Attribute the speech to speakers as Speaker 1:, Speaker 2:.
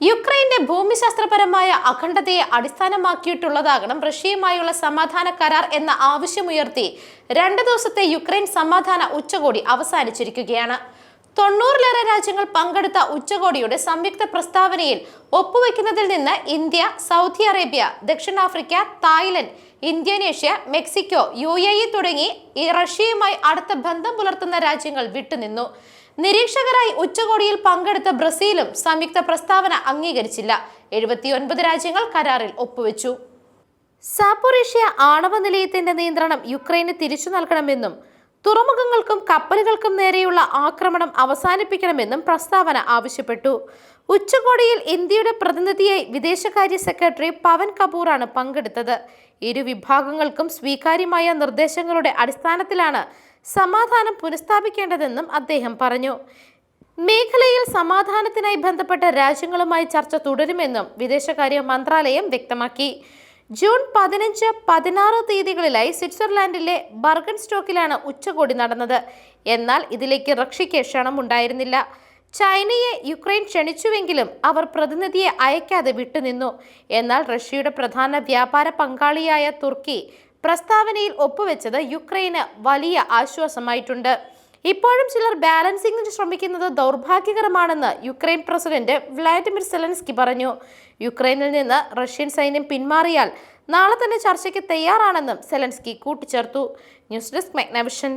Speaker 1: യുക്രൈന്റെ ഭൂമിശാസ്ത്രപരമായ അഖണ്ഡതയെ അടിസ്ഥാനമാക്കിയിട്ടുള്ളതാകണം റഷ്യയുമായുള്ള സമാധാന കരാർ എന്ന ആവശ്യമുയർത്തി രണ്ട് ദിവസത്തെ യുക്രൈൻ സമാധാന ഉച്ചകോടി അവസാനിച്ചിരിക്കുകയാണ്. തൊണ്ണൂറിലേറെ രാജ്യങ്ങൾ പങ്കെടുത്ത ഉച്ചകോടിയുടെ സംയുക്ത പ്രസ്താവനയിൽ ഒപ്പുവെക്കുന്നതിൽ നിന്ന് ഇന്ത്യ സൗദി അറേബ്യ ദക്ഷിണാഫ്രിക്ക തായ്ലൻഡ് ഇന്തോനേഷ്യ മെക്സിക്കോ യു തുടങ്ങി റഷ്യയുമായി അടുത്ത ബന്ധം പുലർത്തുന്ന രാജ്യങ്ങൾ വിട്ടുനിന്നു. നിരീക്ഷകരായി ഉച്ചകോടിയിൽ പങ്കെടുത്ത ബ്രസീലും സംയുക്ത പ്രസ്താവന അംഗീകരിച്ചില്ല. എഴുപത്തിയൊൻപത് രാജ്യങ്ങൾ കരാറിൽ ഒപ്പുവെച്ചു. സാപ്പോറേഷ്യ ആണവ നിലയത്തിന്റെ നിയന്ത്രണം യുക്രൈന് തിരിച്ചു നൽകണമെന്നും തുറമുഖങ്ങൾക്കും കപ്പലുകൾക്കും നേരെയുള്ള ആക്രമണം അവസാനിപ്പിക്കണമെന്നും പ്രസ്താവന ആവശ്യപ്പെട്ടു. ഉച്ചകോടിയിൽ ഇന്ത്യയുടെ പ്രതിനിധിയായി വിദേശകാര്യ സെക്രട്ടറി പവൻ കപൂറാണ് പങ്കെടുത്തത്. ഇരു വിഭാഗങ്ങൾക്കും സ്വീകാര്യമായ നിർദ്ദേശങ്ങളുടെ അടിസ്ഥാനത്തിലാണ് സമാധാനം പുനഃസ്ഥാപിക്കേണ്ടതെന്നും അദ്ദേഹം പറഞ്ഞു. മേഖലയിൽ സമാധാനത്തിനായി ബന്ധപ്പെട്ട രാജ്യങ്ങളുമായി ചർച്ച തുടരുമെന്നും വിദേശകാര്യ മന്ത്രാലയം വ്യക്തമാക്കി. ജൂൺ പതിനഞ്ച് പതിനാറ് തീയതികളിലായി സ്വിറ്റ്സർലാൻഡിലെ ബർഗൻ സ്റ്റോക്കിലാണ് ഉച്ചകോടി നടന്നത്. എന്നാൽ ഇതിലേക്ക് റഷ്യയ്ക്ക് ക്ഷണമുണ്ടായിരുന്നില്ല. ചൈനയെ യുക്രൈൻ ക്ഷണിച്ചുവെങ്കിലും അവർ പ്രതിനിധിയെ അയക്കാതെ വിട്ടുനിന്നു. എന്നാൽ റഷ്യയുടെ പ്രധാന വ്യാപാര പങ്കാളിയായ തുർക്കി പ്രസ്താവനയിൽ ഒപ്പുവെച്ചത് യുക്രൈന് വലിയ ആശ്വാസമായിട്ടുണ്ട്. ഇപ്പോഴും ചിലർ ബാലൻസിംഗിന് ശ്രമിക്കുന്നത് ദൗർഭാഗ്യകരമാണെന്ന് യുക്രൈൻ പ്രസിഡന്റ് വ്ളാഡിമിർ സെലൻസ്കി പറഞ്ഞു. യുക്രൈനിൽ നിന്ന് റഷ്യൻ സൈന്യം പിന്മാറിയാൽ നാളെ തന്നെ ചർച്ചയ്ക്ക് തയ്യാറാണെന്നും സെലൻസ്കി കൂട്ടിച്ചേർത്തു. News desk മെഗ്നവിഷൻ.